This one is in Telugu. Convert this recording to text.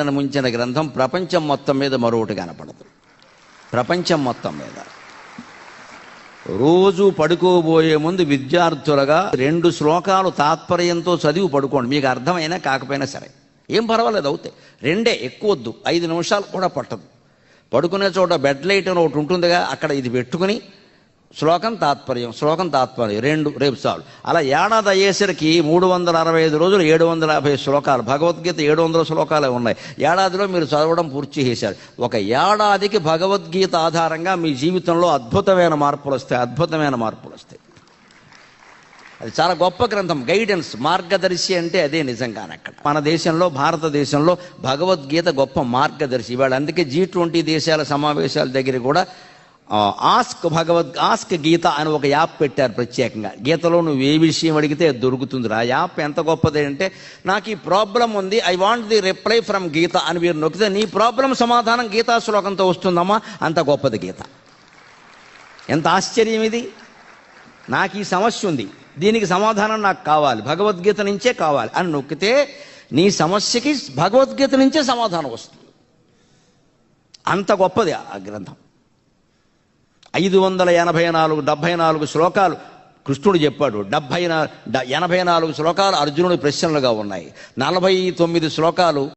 ముంచిన గ్రంథం ప్రపంచం మొత్తం మీద మరొకటి కనపడదు. ప్రపంచం మొత్తం మీద. రోజు పడుకోబోయే ముందు విద్యార్థులుగా రెండు శ్లోకాలు తాత్పర్యంతో చదివి పడుకోండి. మీకు అర్థమైనా కాకపోయినా సరే. ఏం పర్వాలేదు అవుతాయి రెండే ఎక్కువ వద్దు. ఐదు నిమిషాలు కూడా పట్టదు. పడుకునే చోట బెడ్ లైట్ అని ఒకటి ఉంటుందిగా అక్కడ ఇది పెట్టుకుని శ్లోకం తాత్పర్యం శ్లోకం తాత్పర్యం. రెండు రేపు చాలు. అలా ఏడాది అయ్యేసరికి మూడు వందల అరవై ఐదు రోజులు ఏడు వందల యాభై శ్లోకాలు. భగవద్గీత ఏడు వందల శ్లోకాలే ఉన్నాయి. ఏడాదిలో మీరు చదవడం పూర్తి చేశారు. ఒక ఏడాదికి భగవద్గీత ఆధారంగా మీ జీవితంలో అద్భుతమైన మార్పులు వస్తాయి అద్భుతమైన మార్పులు వస్తాయి. అది చాలా గొప్ప గ్రంథం. గైడెన్స్ మార్గదర్శి అంటే అదే నిజంగానే అక్కడ. మన దేశంలో భారతదేశంలో భగవద్గీత గొప్ప మార్గదర్శి. ఇవాళ అందుకే జీ ట్వంటీ దేశాల సమావేశాల దగ్గర కూడా ఆస్క్ భగవద్ ఆస్క్ గీత అని ఒక యాప్ పెట్టారు ప్రత్యేకంగా. గీతలో నువ్వు ఏ విషయం అడిగితే దొరుకుతుందిరా. దొరుకుతుంది ఆ యాప్ ఎంత గొప్పది అంటే నాకు ఈ ప్రాబ్లం ఉంది I want the reply from Geetha అని మీరు నొక్కితే నీ ప్రాబ్లం సమాధానం గీతా శ్లోకంతో వస్తుందమ్మా అంత గొప్పది గీత. ఎంత ఆశ్చర్యం ఇది? నాకు ఈ సమస్య ఉంది. దీనికి సమాధానం నాకు కావాలి. భగవద్గీత నుంచే కావాలి. అని నొక్కితే నీ సమస్యకి భగవద్గీత నుంచే సమాధానం వస్తుంది. అంత గొప్పది ఆ గ్రంథం. ఐదు వందల ఎనభై నాలుగు డెబ్భై నాలుగు శ్లోకాలు కృష్ణుడు చెప్పాడు. డెబ్భై డ- ఎనభై నాలుగు శ్లోకాలు అర్జునుడి ప్రశ్నలుగా ఉన్నాయి. నలభై తొమ్మిది శ్లోకాలు